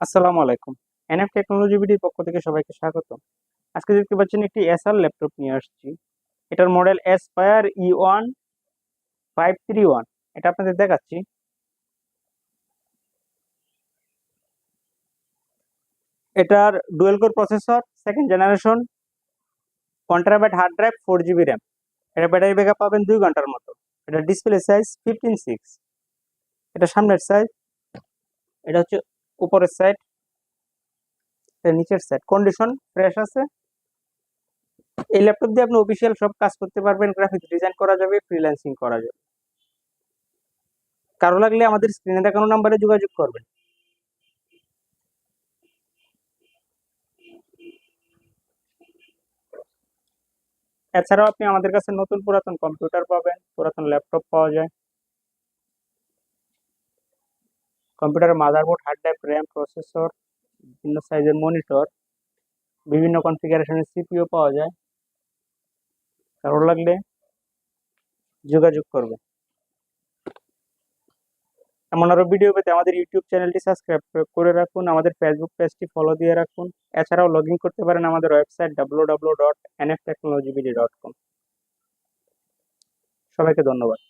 আসসালামু আলাইকুম। NF technology বিডির পক্ষ থেকে সবাইকে স্বাগত আজকে দেখতে পাচ্ছেন একটি এসআর ল্যাপটপ নিয়ে আসছি। এটার model Aspire E one five three one এটা আপনাদের দেখাচ্ছি। এটার dual core processor second generation one hard drive four GB RAM এটা ব্যাটারি ব্যাকআপ পাবেন দুই ঘণ্টার মতো। এটা ডিসপ্লে সাইজ ফিফটিন সিক্স এটা সামনের সাইজ এটা হচ্ছে উপরের সাইড নিচের সাইড কন্ডিশন ফ্রেশ আছে. এই ল্যাপটপ দিয়ে আপনি অফিসিয়াল সব কাজ করতে পারবেন গ্রাফিক্স ডিজাইন করা যাবে ফ্রিল্যান্সিং করা যাবে। কারও লাগলে আমাদের স্ক্রিনে দেখানো নাম্বারে যোগাযোগ করবেন। এছাড়াও আপনি আমাদের কাছে নতুন পুরাতন কম্পিউটার পাবেন, পুরাতন ল্যাপটপ পাওয়া যায়। কম্পিউটারের motherboard hard drive RAM processor বিভিন্ন সাইজের মনিটর বিভিন্ন কনফিগারেশনের সিপিও পাওয়া যায়। কারও লাগলে যোগাযোগ করবে। এমন আরও ভিডিও পেতে আমাদের ইউটিউব চ্যানেলটি সাবস্ক্রাইব করে রাখুন, আমাদের ফেসবুক পেজটি ফলো দিয়ে রাখুন। এছাড়াও লগ করতে পারেন আমাদের website W W dot N F technology dot com সবাইকে ধন্যবাদ।